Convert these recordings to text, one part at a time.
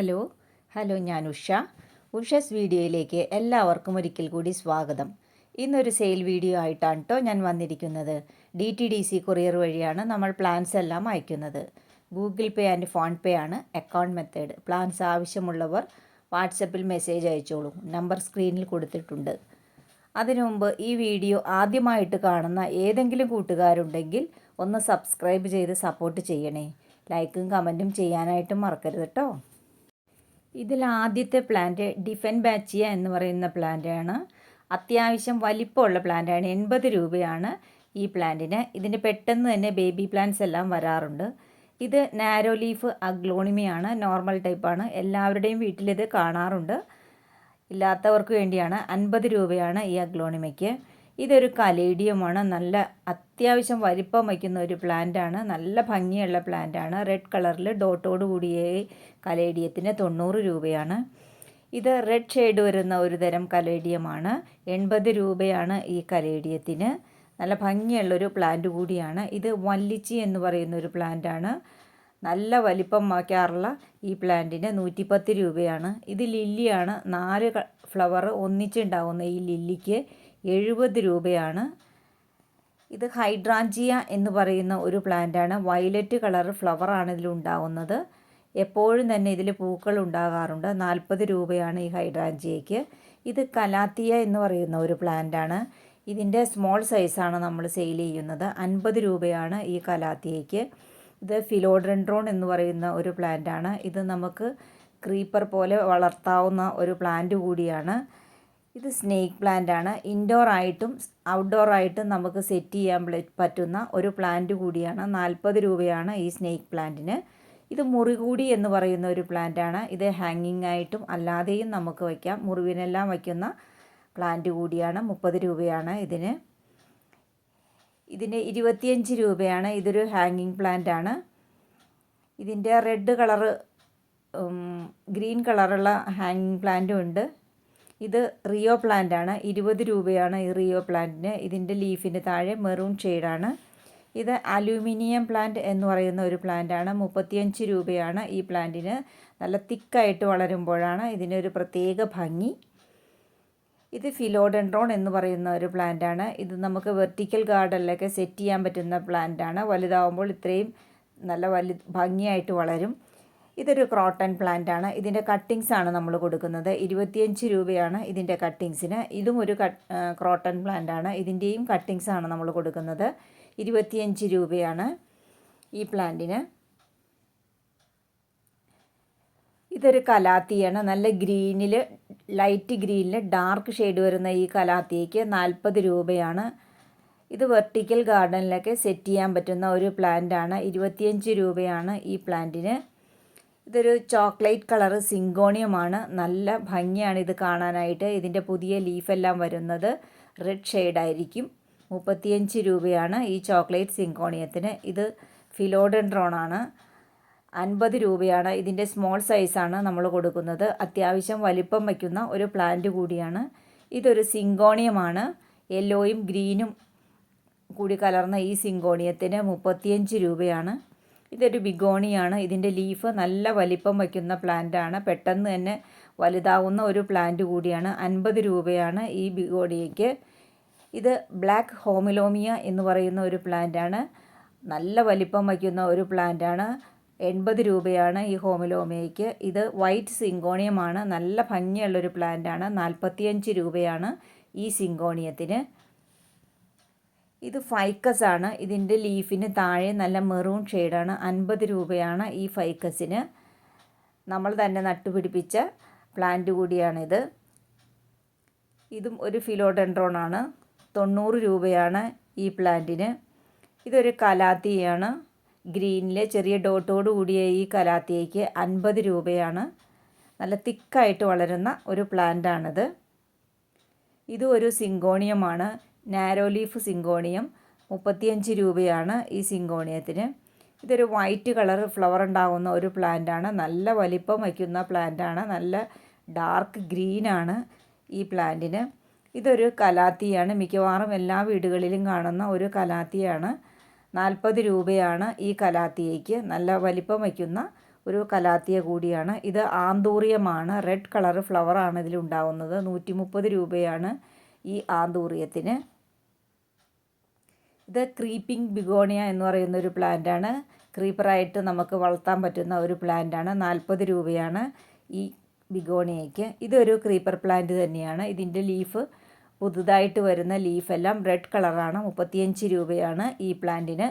Hello hello ഞാൻ ഉഷ. ഉഷസ് വീഡിയോയിലേക്ക് എല്ലാവർക്കും ഒരിക്കൽ കൂടി സ്വാഗതം. ഇന്നൊരു സെയിൽ വീഡിയോ ആയിട്ടാണ് കേട്ടോ ഞാൻ വന്നിരിക്കുന്നത്. D T D C courier വഴിയാണ് നമ്മൾ പ്ലാൻസ് എല്ലാം അയക്കുന്നത്. Google Pay and PhonePe ആണ് അക്കൗണ്ട് മെത്തേഡ്. പ്ലാൻസ് ആവശ്യമുള്ളവർ വാട്സപ്പിൽ മെസ്സേജ് അയച്ചോളൂ. നമ്പർ സ്ക്രീനിൽ കൊടുത്തിട്ടുണ്ട്. അതിനു മുമ്പ് ഈ വീഡിയോ ആദ്യമായിട്ട് കാണുന്ന ഏതെങ്കിലും കൂട്ടുകാരുണ്ടെങ്കിൽ ഒന്ന് സബ്സ്ക്രൈബ് ചെയ്ത് സപ്പോർട്ട് ചെയ്യണേ. ലൈക്കും കമന്റും ചെയ്യാനായിട്ടും മറക്കരുത് കേട്ടോ ഇതിൽ ആദ്യത്തെ പ്ലാന്റ് ഡിഫൻ ബാച്ചിയ എന്ന് പറയുന്ന പ്ലാന്റാണ് അത്യാവശ്യം വലിപ്പമുള്ള പ്ലാന്റാണ് എൺപത് രൂപയാണ് ഈ പ്ലാന്റിന് ഇതിന് പെട്ടെന്ന് തന്നെ ബേബി പ്ലാന്റ്സ് എല്ലാം വരാറുണ്ട്. ഇത് നാരോ ലീഫ് അഗ്ലോണിമയാണ് നോർമൽ ടൈപ്പാണ് എല്ലാവരുടെയും വീട്ടിലിത് കാണാറുണ്ട്. ഇല്ലാത്തവർക്ക് വേണ്ടിയാണ്. അൻപത് രൂപയാണ് ഈ അഗ്ലോണിമയ്ക്ക് ഇതൊരു കലേഡിയമാണ്. നല്ല അത്യാവശ്യം വലിപ്പം വയ്ക്കുന്ന ഒരു പ്ലാന്റാണ് നല്ല ഭംഗിയുള്ള പ്ലാന്റാണ് റെഡ് കളറിൽ ഡോട്ടോട് കൂടിയ കലേഡിയത്തിന് തൊണ്ണൂറ് രൂപയാണ്. ഇത് റെഡ് ഷെയ്ഡ് വരുന്ന ഒരു തരം കലേഡിയമാണ്. എൺപത് രൂപയാണ് ഈ കലേഡിയത്തിന്. നല്ല ഭംഗിയുള്ളൊരു പ്ലാന്റ് കൂടിയാണ്. ഇത് വല്ലിച്ചി എന്ന് പറയുന്ന ഒരു പ്ലാന്റാണ് നല്ല വലിപ്പം വയ്ക്കാറുള്ള ഈ പ്ലാന്റിന് നൂറ്റിപ്പത്ത് രൂപയാണ്. ഇത് ലില്ലിയാണ് നാല് ഫ്ലവർ ഒന്നിച്ചുണ്ടാവുന്ന ഈ ലില്ലിക്ക് എഴുപത് രൂപയാണ്. ഇത് ഹൈഡ്രാഞ്ചിയ എന്ന് പറയുന്ന ഒരു പ്ലാന്റാണ്. വയലറ്റ് കളർ ഫ്ലവറാണ് ഇതിലുണ്ടാവുന്നത് എപ്പോഴും തന്നെ ഇതിൽ പൂക്കൾ ഉണ്ടാകാറുണ്ട്. നാൽപ്പത് രൂപയാണ് ഈ ഹൈഡ്രാഞ്ചിയയ്ക്ക്. ഇത് കലാത്തിയ എന്ന് പറയുന്ന ഒരു പ്ലാന്റാണ്. ഇതിന്റെ സ്മോൾ സൈസാണ് നമ്മൾ സെയിൽ ചെയ്യുന്നത്. അൻപത് രൂപയാണ് ഈ കലാത്തിയയ്ക്ക്. ഇത് ഫിലോഡ്രൻഡ്രോൺ എന്ന് പറയുന്ന ഒരു പ്ലാന്റാണ്. ഇത് നമുക്ക് ക്രീപ്പർ പോലെ വളർത്താവുന്ന ഒരു പ്ലാന്റ് കൂടിയാണ്. ഇത് സ്നേക്ക് പ്ലാന്റ് ആണ്. ഇൻഡോർ ആയിട്ടും ഔട്ട്ഡോർ ആയിട്ടും നമുക്ക് സെറ്റ് ചെയ്യാൻ പറ്റുന്ന ഒരു പ്ലാന്റ് കൂടിയാണ്. നാൽപ്പത് രൂപയാണ് ഈ സ്നേക്ക് പ്ലാന്റിന്. ഇത് മുറികൂടി എന്ന് പറയുന്ന ഒരു പ്ലാന്റ് ആണ്. ഇത് ഹാങ്ങിങ് ആയിട്ടും അല്ലാതെയും നമുക്ക് വയ്ക്കാം. മുറിവിനെല്ലാം വയ്ക്കുന്ന പ്ലാന്റ് കൂടിയാണ്. മുപ്പത് രൂപയാണ് ഇതിന്. ഇതിന് ഇരുപത്തിയഞ്ച് രൂപയാണ്. ഇതൊരു ഹാങ്ങിങ് പ്ലാന്റ് ആണ്. ഇതിന്റെ റെഡ് കളറ് ഗ്രീൻ കളറുള്ള ഹാങ്ങിങ് പ്ലാന്റും ഉണ്ട്. ഇത് റിയോ പ്ലാന്റ് ആണ്. ഇരുപത് രൂപയാണ് ഈ റിയോ പ്ലാന്റിന് ഇതിന്റെ ലീഫിന്റെ താഴെ മെറൂൺ ഷെയ്ഡാണ് ഇത് അലൂമിനിയം പ്ലാന്റ് എന്ന് പറയുന്ന ഒരു പ്ലാന്റ് ആണ്. മുപ്പത്തിയഞ്ച് രൂപയാണ് ഈ പ്ലാന്റിന് നല്ല തിക്കായിട്ട് വളരുമ്പോഴാണ് ഇതിനൊരു പ്രത്യേക ഭംഗി. ഇത് ഫിലോഡെൻഡ്രോൺ എന്ന് പറയുന്ന ഒരു പ്ലാന്റ് ആണ്. ഇത് നമുക്ക് വെർട്ടിക്കൽ ഗാർഡനിലൊക്കെ സെറ്റ് ചെയ്യാൻ പറ്റുന്ന പ്ലാന്റ് ആണ്. വലുതാവുമ്പോൾ ഇത്രയും നല്ല വലു ഭംഗിയായിട്ട് വളരും. ഇതൊരു ക്രോട്ടൺ പ്ലാന്റ് ആണ്. ഇതിന്റെ കട്ടിങ്സ് ആണ് നമ്മൾ കൊടുക്കുന്നത്. ഇരുപത്തിയഞ്ച് രൂപയാണ് ഇതിന്റെ കട്ടിങ്സിന് ഇതും ഒരു ക്രോട്ടൺ പ്ലാന്റ് ആണ്. ഇതിന്റെയും കട്ടിങ്സ് ആണ് നമ്മൾ കൊടുക്കുന്നത്. ഇരുപത്തിയഞ്ച് രൂപയാണ് ഈ പ്ലാന്റിന് ഇതൊരു കലാത്തിയാണ്. നല്ല ഗ്രീനിൽ ലൈറ്റ് ഗ്രീനിൽ ഡാർക്ക് ഷെയ്ഡ് വരുന്ന ഈ കലാത്തിക്ക് നാൽപ്പത് രൂപയാണ്. ഇത് വെർട്ടിക്കൽ ഗാർഡനിലൊക്കെ സെറ്റ് ചെയ്യാൻ പറ്റുന്ന ഒരു പ്ലാന്റ് ആണ്. ഇരുപത്തിയഞ്ച് രൂപയാണ് ഈ പ്ലാന്റിന് ഇതൊരു ചോക്ലേറ്റ് കളർ സിങ്കോണിയമാണ്. നല്ല ഭംഗിയാണ് ഇത് കാണാനായിട്ട്. ഇതിന്റെ പുതിയ ലീഫെല്ലാം വരുന്നത് റെഡ് ഷെയ്ഡായിരിക്കും. മുപ്പത്തിയഞ്ച് രൂപയാണ് ഈ ചോക്ലേറ്റ് സിങ്കോണിയത്തിന്. ഇത് ഫിലോഡൻഡ്രോണാണ്. അൻപത് രൂപയാണ്. ഇതിന്റെ സ്മോൾ സൈസാണ് നമ്മൾ കൊടുക്കുന്നത്. അത്യാവശ്യം വലിപ്പം വയ്ക്കുന്ന ഒരു പ്ലാന്റ് കൂടിയാണ്. ഇതൊരു സിങ്കോണിയമാണ്. യെല്ലോയും ഗ്രീനും കൂടി കലർന്ന ഈ സിങ്കോണിയത്തിന് മുപ്പത്തിയഞ്ച് രൂപയാണ്. ഇതൊരു ബിഗോണിയാണ്. ഇതിന്റെ ലീഫ് നല്ല വലിപ്പം വയ്ക്കുന്ന പ്ലാന്റാണ്. പെട്ടെന്ന് തന്നെ വലുതാവുന്ന ഒരു പ്ലാന്റ് കൂടിയാണ്. അൻപത് രൂപയാണ് ഈ ബിഗോണിയയ്ക്ക് ഇത് ബ്ലാക്ക് ഹോമിലോമിയ എന്ന് പറയുന്ന ഒരു പ്ലാന്റാണ്. നല്ല വലിപ്പം വയ്ക്കുന്ന ഒരു പ്ലാന്റാണ്. എൺപത് രൂപയാണ് ഈ ഹോമിലോമിയയ്ക്ക്. ഇത് വൈറ്റ് സിങ്കോണിയമാണ്. നല്ല ഭംഗിയുള്ളൊരു പ്ലാന്റാണ്. നാൽപ്പത്തിയഞ്ച് രൂപയാണ് ഈ സിങ്കോണിയത്തിന്. ഇത് ഫൈക്കസ് ആണ്. ഇതിന്റെ ലീഫിന് താഴെ നല്ല മെറൂൺ ഷെയ്ഡാണ് അൻപത് രൂപയാണ് ഈ ഫൈക്കസിന് നമ്മൾ തന്നെ നട്ടുപിടിപ്പിച്ച പ്ലാന്റ് കൂടിയാണിത്. ഇതും ഒരു ഫിലോഡെൻഡ്രോണാണ് തൊണ്ണൂറ് രൂപയാണ് ഈ പ്ലാന്റിന് ഇതൊരു കലാത്തിയാണ്. ഗ്രീനിലെ ചെറിയ ഡോട്ടോട് കൂടിയ ഈ കലാത്തിയയ്ക്ക് അൻപത് രൂപയാണ്. നല്ല തിക്കായിട്ട് വളരുന്ന ഒരു പ്ലാന്റാണിത് ഇതും ഒരു സിങ്കോണിയമാണ്. നാരോ ലീഫ് സിങ്കോണിയം മുപ്പത്തിയഞ്ച് രൂപയാണ് ഈ സിങ്കോണിയത്തിന്. ഇതൊരു വൈറ്റ് കളർ ഫ്ലവർ ഉണ്ടാകുന്ന ഒരു പ്ലാന്റാണ്. നല്ല വലിപ്പം വയ്ക്കുന്ന പ്ലാന്റാണ്. നല്ല ഡാർക്ക് ഗ്രീനാണ് ഈ പ്ലാന്റിന്. ഇതൊരു കലാത്തിയാണ്. മിക്കവാറും എല്ലാ വീടുകളിലും കാണുന്ന ഒരു കലാത്തിയാണ്. നാൽപ്പത് രൂപയാണ് ഈ കലാത്തിയയ്ക്ക്. നല്ല വലിപ്പം വയ്ക്കുന്ന ഒരു കലാത്തിയ കൂടിയാണ്. ഇത് ആന്തൂറിയമാണ്. റെഡ് കളർ ഫ്ലവറാണ് ഇതിലുണ്ടാകുന്നത് നൂറ്റി മുപ്പത് രൂപയാണ് ഈ ആന്തൂറിയത്തിന്. ഇത് ക്രീപ്പിംഗ് ബിഗോണിയ എന്ന് പറയുന്ന ഒരു പ്ലാന്റാണ് ക്രീപ്പറായിട്ട് നമുക്ക് വളർത്താൻ പറ്റുന്ന ഒരു പ്ലാന്റാണ് നാൽപ്പത് രൂപയാണ് ഈ ബിഗോണിയയ്ക്ക്. ഇതൊരു ക്രീപ്പർ പ്ലാന്റ് തന്നെയാണ്. ഇതിന്റെ ലീഫ് പുതുതായിട്ട് വരുന്ന ലീഫെല്ലാം റെഡ് കളറാണ് മുപ്പത്തിയഞ്ച് രൂപയാണ് ഈ പ്ലാന്റിന്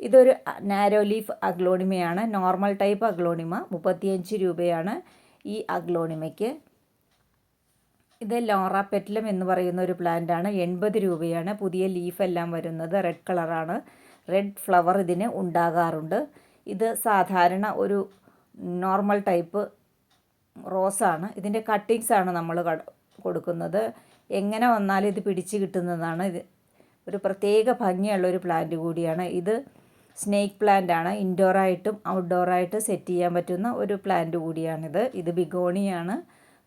ഇതൊരു narrow leaf അഗ്ലോണിമയാണ്. Normal type aglaonema. മുപ്പത്തിയഞ്ച് രൂപയാണ് ഈ അഗ്ലോണിമയ്ക്ക്. ഇത് ലോറ പെറ്റ്ലം എന്ന് പറയുന്ന ഒരു പ്ലാന്റ് ആണ് എൺപത് രൂപയാണ്. പുതിയ ലീഫ് എല്ലാം വരുന്നത് റെഡ് കളറാണ് റെഡ് ഫ്ലവർ ഇതിന് ഉണ്ടാകാറുണ്ട്. ഇത് സാധാരണ ഒരു നോർമൽ ടൈപ്പ് റോസാണ് ഇതിന്റെ കട്ടിങ്സ് ആണ് നമ്മൾ കൊടുക്കുന്നത്. എങ്ങനെ വന്നാലും ഇത് പിടിച്ച് കിട്ടുന്നതാണ്. ഇത് ഒരു പ്രത്യേക ഭംഗിയുള്ള ഒരു പ്ലാന്റ് കൂടിയാണ്. ഇത് സ്നേക്ക് പ്ലാന്റ് ആണ്. ഇൻഡോറായിട്ടും ഔട്ട്ഡോറായിട്ട് സെറ്റ് ചെയ്യാൻ പറ്റുന്ന ഒരു പ്ലാന്റ് കൂടിയാണിത്. ഇത് ബിഗോണിയാണ്.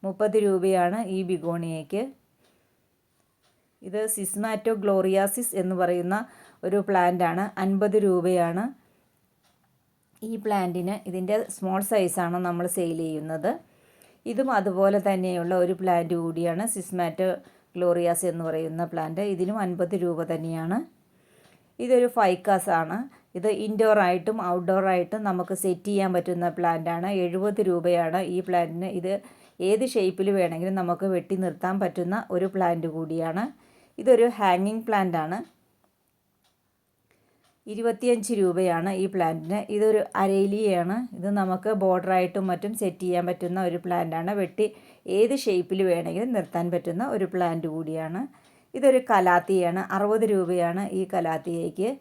മുപ്പത് രൂപയാണ് ഈ ബിഗോണിയയ്ക്ക്. ഇത് സിസ്മാറ്റോ ഗ്ലോറിയാസിസ് എന്ന് പറയുന്ന ഒരു പ്ലാന്റ് ആണ് അൻപത് രൂപയാണ് ഈ പ്ലാന്റിന്. ഇതിന്റെ സ്മോൾ സൈസാണ് നമ്മൾ സെയിൽ ചെയ്യുന്നത്. ഇതും അതുപോലെ തന്നെയുള്ള ഒരു പ്ലാന്റ് കൂടിയാണ് സിസ്മാറ്റോ ഗ്ലോറിയാസ് എന്ന് പറയുന്ന പ്ലാന്റ്. ഇതിനും അൻപത് രൂപ തന്നെയാണ്. ഇതൊരു ഫൈക്കാസ് ആണ്. ഇത് ഇൻഡോർ ആയിട്ടും ഔട്ട്ഡോർ ആയിട്ടും നമുക്ക് സെറ്റ് ചെയ്യാൻ പറ്റുന്ന പ്ലാന്റ് ആണ്. എഴുപത് രൂപയാണ് ഈ പ്ലാന്റിന്. ഇത് ഏത് ഷേപ്പിൽ വേണമെങ്കിലും നമുക്ക് വെട്ടി നിർത്താൻ പറ്റുന്ന ഒരു പ്ലാന്റ് കൂടിയാണ്. ഇതൊരു ഹാങ്ങിങ് പ്ലാന്റ് ആണ്. ഇരുപത്തിയഞ്ച് രൂപയാണ് ഈ പ്ലാന്റിന് ഇതൊരു അരയിലിയാണ്. ഇത് നമുക്ക് ബോർഡറായിട്ടും മറ്റും സെറ്റ് ചെയ്യാൻ പറ്റുന്ന ഒരു പ്ലാന്റാണ് വെട്ടി ഏത് ഷേപ്പിൽ വേണമെങ്കിലും നിർത്താൻ പറ്റുന്ന ഒരു പ്ലാന്റ് കൂടിയാണ്. ഇതൊരു കലാത്തിയാണ്. അറുപത് രൂപയാണ് ഈ കലാത്തിയയ്ക്ക്.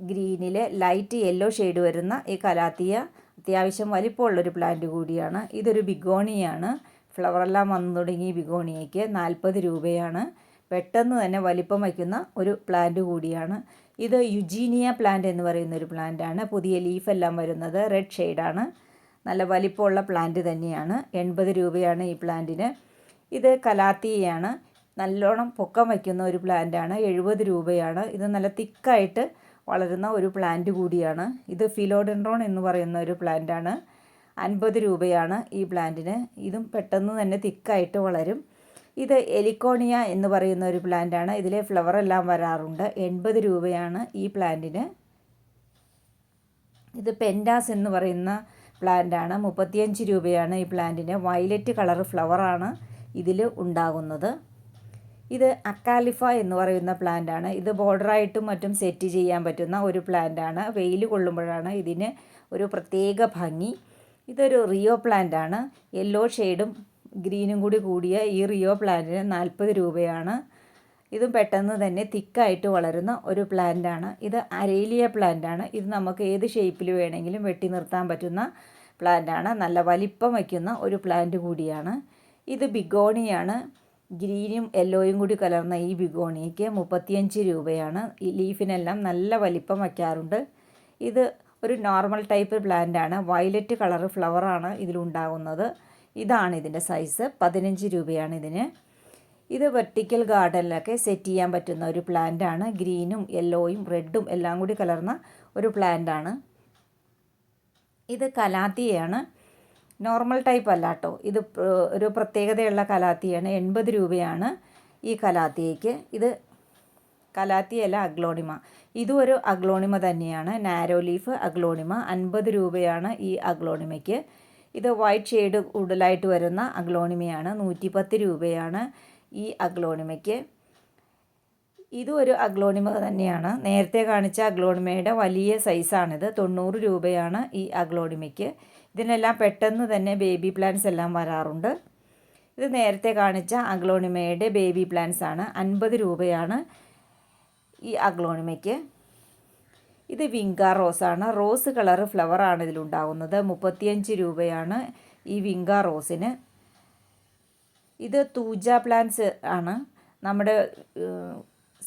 ഗ്രീനിലെ ലൈറ്റ് യെല്ലോ ഷെയ്ഡ് വരുന്ന ഈ കലാത്തിയ അത്യാവശ്യം വലിപ്പമുള്ളൊരു പ്ലാന്റ് കൂടിയാണ്. ഇതൊരു ബിഗോണിയാണ്. ഫ്ലവറെല്ലാം വന്നു തുടങ്ങി ബിഗോണിയയ്ക്ക് നാൽപ്പത് രൂപയാണ്. പെട്ടെന്ന് തന്നെ വലിപ്പം വയ്ക്കുന്ന ഒരു പ്ലാന്റ് കൂടിയാണ്. ഇത് യുജീനിയ പ്ലാന്റ് എന്ന് പറയുന്ന ഒരു പ്ലാന്റാണ് പുതിയ ലീഫെല്ലാം വരുന്നത് റെഡ് ഷെയ്ഡാണ് നല്ല വലിപ്പമുള്ള പ്ലാന്റ് തന്നെയാണ്. എൺപത് രൂപയാണ് ഈ പ്ലാന്റിന് ഇത് കലാത്തിയാണ് നല്ലോണം പൊക്കം വയ്ക്കുന്ന ഒരു പ്ലാന്റാണ് എഴുപത് രൂപയാണ്. ഇത് നല്ല തിക്കായിട്ട് വളരുന്ന ഒരു പ്ലാന്റ് കൂടിയാണ്. ഇത് ഫിലോഡെൻഡ്രോൺ എന്ന് പറയുന്ന ഒരു പ്ലാന്റാണ് അൻപത് രൂപയാണ് ഈ പ്ലാന്റിന് ഇതും പെട്ടെന്ന് തന്നെ തിക്കായിട്ട് വളരും. ഇത് എലിക്കോണിയ എന്ന് പറയുന്ന ഒരു പ്ലാന്റാണ് ഇതിലെ ഫ്ലവർ എല്ലാം വരാറുണ്ട്. എൺപത് രൂപയാണ് ഈ പ്ലാന്റിന് ഇത് പെൻഡാസ് എന്ന് പറയുന്ന പ്ലാന്റാണ് മുപ്പത്തിയഞ്ച് രൂപയാണ് ഈ പ്ലാന്റിന് വയലറ്റ് കളർ ഫ്ലവറാണ് ഇതിൽ ഉണ്ടാകുന്നത്. ഇത് അക്കാലിഫ എന്ന് പറയുന്ന പ്ലാന്റ് ആണ്. ഇത് ബോർഡറായിട്ടും മറ്റും സെറ്റ് ചെയ്യാൻ പറ്റുന്ന ഒരു പ്ലാന്റ് ആണ്. വെയിൽ കൊള്ളുമ്പോഴാണ് ഇതിന് ഒരു പ്രത്യേക ഭംഗി. ഇതൊരു റിയോ പ്ലാന്റ് ആണ്. യെല്ലോ ഷെയ്ഡും ഗ്രീനും കൂടി കൂടിയ ഈ റിയോ പ്ലാന്റിന് നാൽപ്പത് രൂപയാണ്. ഇതും പെട്ടെന്ന് തന്നെ തിക്കായിട്ട് വളരുന്ന ഒരു പ്ലാന്റ് ആണ്. ഇത് അരേലിയ ആണ്. ഇത് നമുക്ക് ഏത് ഷേപ്പിൽ വേണമെങ്കിലും വെട്ടി നിർത്താൻ പറ്റുന്ന പ്ലാന്റ് ആണ്. നല്ല വലിപ്പം വയ്ക്കുന്ന ഒരു പ്ലാന്റ് കൂടിയാണ്. ഇത് ബിഗോണിയാണ് ഗ്രീനും യെല്ലോയും കൂടി കലർന്ന ഈ ബിഗോണിക്ക് മുപ്പത്തിയഞ്ച് രൂപയാണ്. ഈ ലീഫിനെല്ലാം നല്ല വലിപ്പം വയ്ക്കാറുണ്ട്. ഇത് ഒരു നോർമൽ ടൈപ്പ് പ്ലാന്റ് ആണ്. വയലറ്റ് കളർ ഫ്ലവറാണ് ഇതിലുണ്ടാകുന്നത്. ഇതാണ് ഇതിന്റെ സൈസ്. പതിനഞ്ച് രൂപയാണ് ഇതിന്. ഇത് വെർട്ടിക്കൽ ഗാർഡനിലൊക്കെ സെറ്റ് ചെയ്യാൻ പറ്റുന്ന ഒരു പ്ലാന്റ് ആണ്. ഗ്രീനും യെല്ലോയും റെഡും എല്ലാം കൂടി കലർന്ന ഒരു പ്ലാന്റ് ആണ്. ഇത് കലാത്തിയാണ് നോർമൽ ടൈപ്പ് അല്ല കേട്ടോ. ഇത് ഒരു പ്രത്യേകതയുള്ള കലാത്തിയാണ്. എൺപത് രൂപയാണ് ഈ കലാത്തിയയ്ക്ക് ഇത് കലാത്തിയല്ല അഗ്ലോണിമ. ഇതും ഒരു അഗ്ലോണിമ തന്നെയാണ്. Narrow leaf aglaonema. അൻപത് രൂപയാണ് ഈ അഗ്ലോണിമയ്ക്ക്. ഇത് വൈറ്റ് ഷെയ്ഡ് കൂടുതലായിട്ട് വരുന്ന അഗ്ലോണിമയാണ്. നൂറ്റി പത്ത് രൂപയാണ് ഈ അഗ്ലോണിമയ്ക്ക്. ഇതും ഒരു അഗ്ലോണിമ തന്നെയാണ്. നേരത്തെ കാണിച്ച അഗ്ലോണിമയുടെ വലിയ സൈസാണിത്. തൊണ്ണൂറ് രൂപയാണ് ഈ അഗ്ലോണിമയ്ക്ക്. ഇതിനെല്ലാം പെട്ടെന്ന് തന്നെ ബേബി പ്ലാന്റ്സ് എല്ലാം വരാറുണ്ട്. ഇത് നേരത്തെ കാണിച്ച അഗ്ലോണിമയുടെ ബേബി പ്ലാന്റ്സ് ആണ്. അൻപത് രൂപയാണ് ഈ അഗ്ലോണിമയ്ക്ക്. ഇത് വിങ്ക റോസാണ് റോസ് കളർ ഫ്ലവറാണ് ഇതിലുണ്ടാകുന്നത് മുപ്പത്തിയഞ്ച് രൂപയാണ് ഈ വിങ്ക റോസിന്. ഇത് തൂജ പ്ലാന്റ്സ് ആണ്. നമ്മുടെ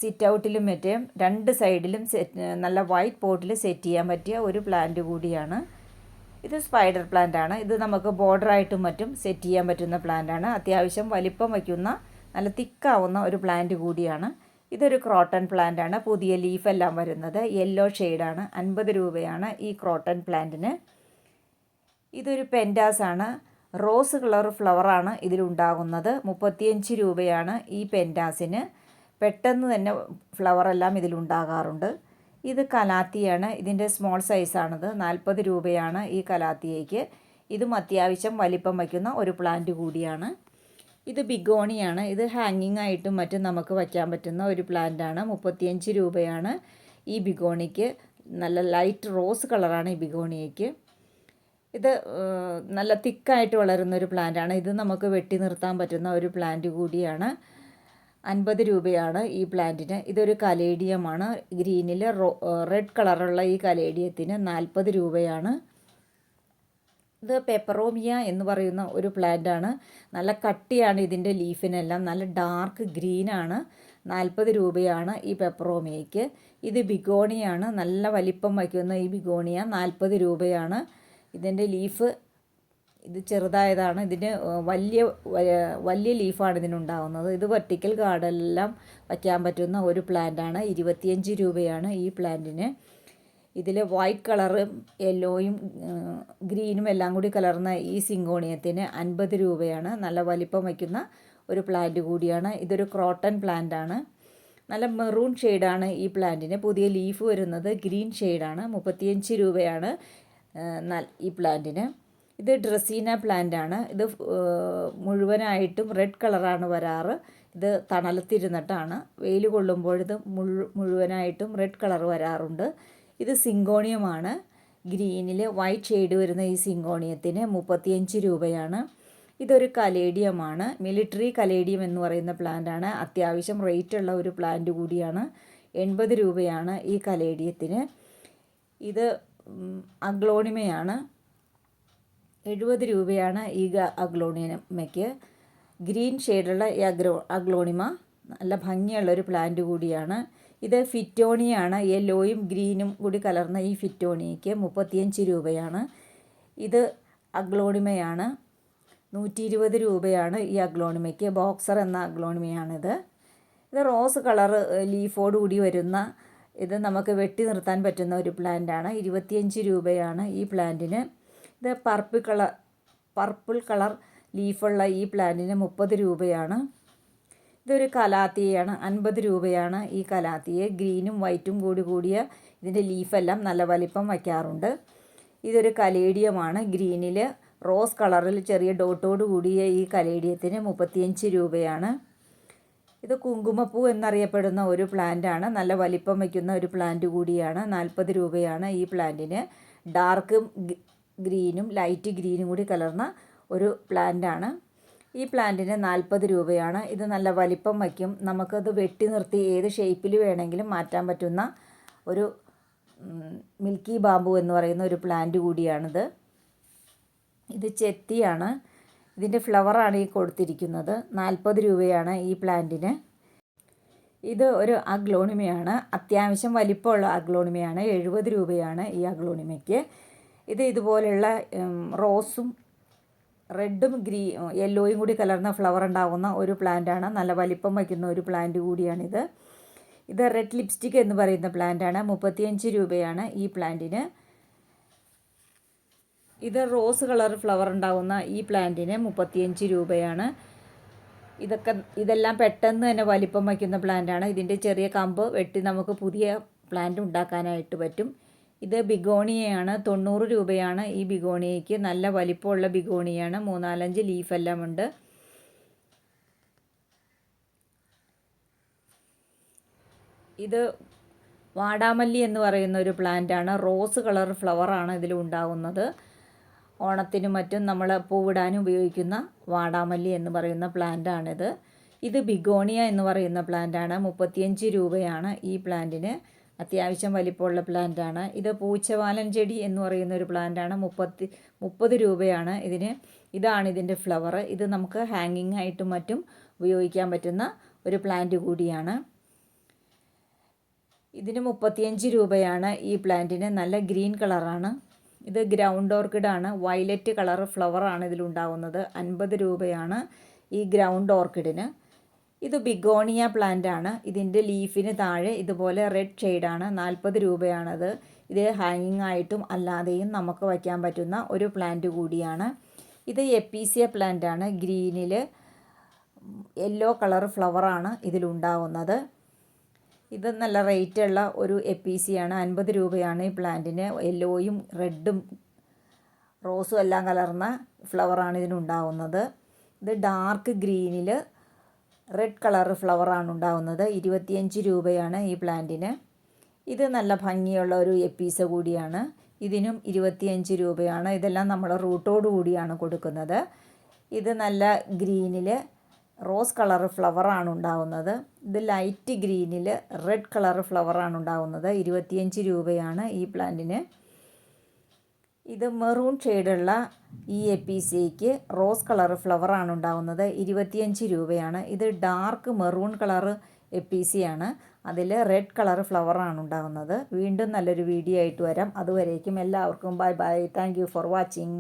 സിറ്റ് ഔട്ടിലും മറ്റേ രണ്ട് സൈഡിലും സെറ്റ് നല്ല വൈറ്റ് പോട്ടിൽ സെറ്റ് ചെയ്യാൻ പറ്റിയ ഒരു പ്ലാന്റ് കൂടിയാണ്. ഇത് സ്പൈഡർ പ്ലാന്റ് ആണ്. ഇത് നമുക്ക് ബോർഡറായിട്ടും മറ്റും സെറ്റ് ചെയ്യാൻ പറ്റുന്ന പ്ലാന്റ് ആണ്. അത്യാവശ്യം വലിപ്പം വയ്ക്കുന്ന നല്ല തിക്കാവുന്ന ഒരു പ്ലാന്റ് കൂടിയാണ്. ഇതൊരു ക്രോട്ടൺ പ്ലാന്റ് ആണ്. പുതിയ ലീഫെല്ലാം വരുന്നത്. യെല്ലോ ഷെയ്ഡാണ് അൻപത് രൂപയാണ് ഈ ക്രോട്ടൺ പ്ലാന്റിന് ഇതൊരു പെന്റാസ് ആണ്. റോസ് കളർ ഫ്ലവറാണ് ഇതിലുണ്ടാകുന്നത്. മുപ്പത്തിയഞ്ച് രൂപയാണ് ഈ പെന്റാസിന് പെട്ടെന്ന് തന്നെ ഫ്ലവറെല്ലാം ഇതിലുണ്ടാകാറുണ്ട്. ഇത് കലാത്തിയാണ്. ഇതിന്റെ സ്മോൾ സൈസാണത്. നാൽപ്പത് രൂപയാണ് ഈ കലാത്തിയയ്ക്ക്. ഇതും അത്യാവശ്യം വലിപ്പം വയ്ക്കുന്ന ഒരു പ്ലാന്റ് കൂടിയാണ്. ഇത് ബിഗോണിയാണ്. ഇത് ഹാങ്ങിങ് ആയിട്ടും മറ്റും നമുക്ക് വയ്ക്കാൻ പറ്റുന്ന ഒരു പ്ലാന്റാണ്. മുപ്പത്തിയഞ്ച് രൂപയാണ് ഈ ബിഗോണിക്ക്. നല്ല ലൈറ്റ് റോസ് കളറാണ് ഈ ബിഗോണിയയ്ക്ക്. ഇത് നല്ല തിക്കായിട്ട് വളരുന്ന ഒരു പ്ലാന്റാണ്. ഇത് നമുക്ക് വെട്ടി നിർത്താൻ പറ്റുന്ന ഒരു പ്ലാന്റ് കൂടിയാണ്. അൻപത് രൂപയാണ് ഈ പ്ലാന്റിന്. ഇതൊരു കലേഡിയമാണ്. ഗ്രീനിൽ റെഡ് കളറുള്ള ഈ കലേഡിയത്തിന് നാൽപ്പത് രൂപയാണ്. ഇത് പെപ്പറോമിയ എന്ന് പറയുന്ന ഒരു പ്ലാന്റാണ്. നല്ല കട്ടിയാണ് ഇതിന്റെ ലീഫിനെല്ലാം. നല്ല ഡാർക്ക് ഗ്രീനാണ്. നാൽപ്പത് രൂപയാണ് ഈ പെപ്പറോമിയയ്ക്ക്. ഇത് ബിഗോണിയാണ്. നല്ല വലിപ്പം വയ്ക്കുന്ന ഈ ബിഗോണിയ നാൽപ്പത് രൂപയാണ്. ഇതിന്റെ ലീഫ് ഇത് ചെറുതായതാണ്. ഇതിന് വലിയ വലിയ ലീഫാണ് ഇതിനുണ്ടാകുന്നത് ഇത് വെർട്ടിക്കൽ ഗാർഡനെല്ലാം വയ്ക്കാൻ പറ്റുന്ന ഒരു പ്ലാന്റാണ്. ഇരുപത്തിയഞ്ച് രൂപയാണ് ഈ പ്ലാന്റിന്. ഇതിൽ വൈറ്റ് കളറും യെല്ലോയും ഗ്രീനും എല്ലാം കൂടി കലർന്ന ഈ സിങ്കോണിയത്തിന് അൻപത് രൂപയാണ്. നല്ല വലിപ്പം വയ്ക്കുന്ന ഒരു പ്ലാന്റ് കൂടിയാണ്. ഇതൊരു ക്രോട്ടൺ പ്ലാന്റ് ആണ് നല്ല മെറൂൺ ഷെയ്ഡാണ് ഈ പ്ലാന്റിന്. പുതിയ ലീഫ് വരുന്നത് ഗ്രീൻ ഷെയ്ഡാണ്. മുപ്പത്തിയഞ്ച് രൂപയാണ് ഈ പ്ലാന്റിന്. ഇത് ഡ്രസീന പ്ലാന്റ് ആണ്. ഇത് മുഴുവനായിട്ടും റെഡ് കളറാണ് വരാറ്. ഇത് തണലത്തിരുന്നിട്ടാണ്. വെയിൽ കൊള്ളുമ്പോൾ ഇത് മുഴുവനായിട്ടും റെഡ് കളർ വരാറുണ്ട്. ഇത് സിങ്കോണിയമാണ്. ഗ്രീനിൽ വൈറ്റ് ഷെയ്ഡ് വരുന്ന ഈ സിങ്കോണിയത്തിന് മുപ്പത്തിയഞ്ച് രൂപയാണ്. ഇതൊരു കലേഡിയമാണ്. മിലിറ്ററി കലേഡിയം എന്ന് പറയുന്ന പ്ലാന്റ് ആണ്. അത്യാവശ്യം റേറ്റ് ഉള്ള ഒരു പ്ലാന്റ് കൂടിയാണ്. എൺപത് രൂപയാണ് ഈ കലേഡിയത്തിന്. ഇത് അഗ്ലോണിമയാണ്. എഴുപത് രൂപയാണ് ഈ അഗ്ലോണിമയ്ക്ക്. ഗ്രീൻ ഷെയ്ഡുള്ള ഈ അഗ്രോ അഗ്ലോണിമ നല്ല ഭംഗിയുള്ള ഒരു പ്ലാന്റ് കൂടിയാണ്. ഇത് ഫിറ്റോണിയാണ് യെല്ലോയും ഗ്രീനും കൂടി കലർന്ന ഈ ഫിറ്റോണിയയ്ക്ക് മുപ്പത്തിയഞ്ച് രൂപയാണ്. ഇത് അഗ്ലോണിമയാണ് നൂറ്റി ഇരുപത് രൂപയാണ് ഈ അഗ്ലോണിമയ്ക്ക്. ബോക്സർ എന്ന അഗ്ലോണിമയാണിത്. ഇത് റോസ് കളർ ലീഫോട് കൂടി വരുന്ന ഇത് നമുക്ക് വെട്ടി നിർത്താൻ പറ്റുന്ന ഒരു പ്ലാന്റാണ്. ഇരുപത്തിയഞ്ച് രൂപയാണ് ഈ പ്ലാന്റിന്. ഇത് പർപ്പിൾ കളർ പർപ്പിൾ കളർ ലീഫുള്ള ഈ പ്ലാന്റിന് മുപ്പത് രൂപയാണ്. ഇതൊരു കലാത്തിയാണ് അൻപത് രൂപയാണ് ഈ കലാത്തിയെ. ഗ്രീനും വൈറ്റും കൂടി കൂടിയ ഇതിന്റെ ലീഫെല്ലാം നല്ല വലിപ്പം വയ്ക്കാറുണ്ട്. ഇതൊരു കലേഡിയമാണ്. ഗ്രീനിൽ റോസ് കളറിൽ ചെറിയ ഡോട്ടോട് കൂടിയ ഈ കലേഡിയത്തിന് മുപ്പത്തിയഞ്ച് രൂപയാണ്. ഇത് കുങ്കുമപ്പൂ എന്നറിയപ്പെടുന്ന ഒരു പ്ലാന്റാണ്. നല്ല വലിപ്പം വയ്ക്കുന്ന ഒരു പ്ലാന്റ് കൂടിയാണ്. നാൽപ്പത് രൂപയാണ് ഈ പ്ലാന്റിന്. ഡാർക്ക് ഗ്രീനും ലൈറ്റ് ഗ്രീനും കൂടി കലർന്ന ഒരു പ്ലാന്റാണ്. ഈ പ്ലാന്റിന് നാൽപ്പത് രൂപയാണ്. ഇത് നല്ല വലിപ്പം വയ്ക്കും. നമുക്കത് വെട്ടി നിർത്തി ഏത് ഷേപ്പിൽ വേണമെങ്കിലും മാറ്റാൻ പറ്റുന്ന ഒരു മിൽക്കി ബാമ്പു എന്ന് പറയുന്ന ഒരു പ്ലാന്റ് കൂടിയാണിത്. ഇത് ചെത്തിയാണ്. ഇതിന്റെ ഫ്ലവറാണ് ഈ കൊടുത്തിരിക്കുന്നത്. നാൽപ്പത് രൂപയാണ് ഈ പ്ലാന്റിന്. ഇത് ഒരു അഗ്ലോണിമയാണ്. അത്യാവശ്യം വലിപ്പമുള്ള അഗ്ലോണിമയാണ്. എഴുപത് രൂപയാണ് ഈ അഗ്ലോണിമയ്ക്ക്. ഇത് ഇതുപോലെയുള്ള റോസും റെഡും ഗ്രീ യെല്ലോയും കൂടി കലർന്ന ഫ്ലവർ ഉണ്ടാകുന്ന ഒരു പ്ലാന്റാണ് നല്ല വലിപ്പം വയ്ക്കുന്ന ഒരു പ്ലാന്റ് കൂടിയാണിത്. ഇത് റെഡ് ലിപ്സ്റ്റിക് എന്ന് പറയുന്ന പ്ലാന്റാണ് മുപ്പത്തിയഞ്ച് രൂപയാണ് ഈ പ്ലാന്റിന് ഇത് റോസ് കളർ ഫ്ലവർ ഉണ്ടാകുന്ന ഈ പ്ലാന്റിന് മുപ്പത്തിയഞ്ച് രൂപയാണ്. ഇതൊക്കെ ഇതെല്ലാം പെട്ടെന്ന് തന്നെ വലിപ്പം വയ്ക്കുന്ന പ്ലാന്റാണ് ഇതിന്റെ ചെറിയ കമ്പ് വെട്ടി നമുക്ക് പുതിയ പ്ലാന്റ് ഉണ്ടാക്കാനായിട്ട് പറ്റും. ഇത് ബിഗോണിയയാണ്. തൊണ്ണൂറ് രൂപയാണ് ഈ ബിഗോണിയയ്ക്ക്. നല്ല വലിപ്പമുള്ള ബിഗോണിയാണ്. മൂന്നാലഞ്ച് ലീഫെല്ലാം ഉണ്ട് ഇത് വാടാമല്ലി എന്ന് പറയുന്ന ഒരു പ്ലാന്റാണ്. റോസ് കളർ ഫ്ലവറാണ് ഇതിൽ ഉണ്ടാകുന്നത് ഓണത്തിനും മറ്റും നമ്മൾ പൂവിടാനും ഉപയോഗിക്കുന്ന വാടാമല്ലി എന്ന് പറയുന്ന പ്ലാന്റാണിത്. ഇത് ബിഗോണിയ എന്ന് പറയുന്ന പ്ലാന്റാണ്. മുപ്പത്തിയഞ്ച് രൂപയാണ് ഈ പ്ലാന്റിന്. അത്യാവശ്യം വലിപ്പമുള്ള പ്ലാന്റാണ്. ഇത് പൂച്ചവാലൻ ചെടി എന്ന് പറയുന്ന ഒരു പ്ലാന്റാണ്. മുപ്പത്തി മുപ്പത് രൂപയാണ് ഇതിന്. ഇതാണ് ഇതിന്റെ ഫ്ലവർ. ഇത് നമുക്ക് ഹാങ്ങിങ് ആയിട്ടും മറ്റും ഉപയോഗിക്കാൻ പറ്റുന്ന ഒരു പ്ലാന്റ് കൂടിയാണ്. ഇതിന് മുപ്പത്തിയഞ്ച് രൂപയാണ് ഈ പ്ലാന്റിന്. നല്ല ഗ്രീൻ കളറാണ്. ഇത് ഗ്രൗണ്ട് ഓർക്കിഡാണ് വയലറ്റ് കളർ ഫ്ലവറാണ് ഇതിലുണ്ടാകുന്നത് അൻപത് രൂപയാണ് ഈ ഗ്രൗണ്ട് ഓർക്കിഡിന്. ഇത് ബിഗോണിയ പ്ലാന്റ് ആണ്. ഇതിന്റെ ലീഫിന് താഴെ ഇതുപോലെ റെഡ് ഷെയ്ഡാണ് നാൽപ്പത് രൂപയാണത്. ഇത് ഹാങ്ങിങ് ആയിട്ടും അല്ലാതെയും നമുക്ക് വയ്ക്കാൻ പറ്റുന്ന ഒരു പ്ലാന്റ് കൂടിയാണ്. ഇത് എപ്പീസിയ പ്ലാന്റ് ആണ്. ഗ്രീനിൽ യെല്ലോ കളർ ഫ്ലവറാണ് ഇതിലുണ്ടാവുന്നത്. ഇത് നല്ല റേറ്റുള്ള ഒരു എപ്പീസിയാണ് അൻപത് രൂപയാണ് ഈ പ്ലാന്റിന് യെല്ലോയും റെഡും റോസും എല്ലാം കലർന്ന ഫ്ലവറാണ് ഇതിനുണ്ടാവുന്നത്. ഇത് ഡാർക്ക് ഗ്രീനിൽ റെഡ് കളർ ഫ്ലവറാണ് ഉണ്ടാവുന്നത്. ഇരുപത്തിയഞ്ച് രൂപയാണ് ഈ പ്ലാന്റിന്. ഇത് നല്ല ഭംഗിയുള്ള ഒരു എപ്പീസ കൂടിയാണ്. ഇതിനും ഇരുപത്തിയഞ്ച് രൂപയാണ്. ഇതെല്ലാം നമ്മൾ റൂട്ടോട് കൂടിയാണ് കൊടുക്കുന്നത്. ഇത് നല്ല ഗ്രീനിൽ റോസ് കളർ ഫ്ലവറാണ് ഉണ്ടാവുന്നത്. ഇത് ലൈറ്റ് ഗ്രീനിൽ റെഡ് കളർ ഫ്ലവറാണ് ഉണ്ടാവുന്നത്. ഇരുപത്തിയഞ്ച് രൂപയാണ് ഈ പ്ലാന്റിന്. ഇത് മെറൂൺ ഷെയ്ഡുള്ള ഈ എപ്പീസിയയ്ക്ക് റോസ് കളർ ഫ്ലവറാണ് ഉണ്ടാവുന്നത്. ഇരുപത്തിയഞ്ച് രൂപയാണ്. ഇത് ഡാർക്ക് മെറൂൺ കളർ എപ്പീസിയാണ് അതിൽ റെഡ് കളർ ഫ്ലവറാണ് ഉണ്ടാകുന്നത് വീണ്ടും നല്ലൊരു വീഡിയോ ആയിട്ട് വരാം. അതുവരേക്കും എല്ലാവർക്കും bye bye. Thank for watching.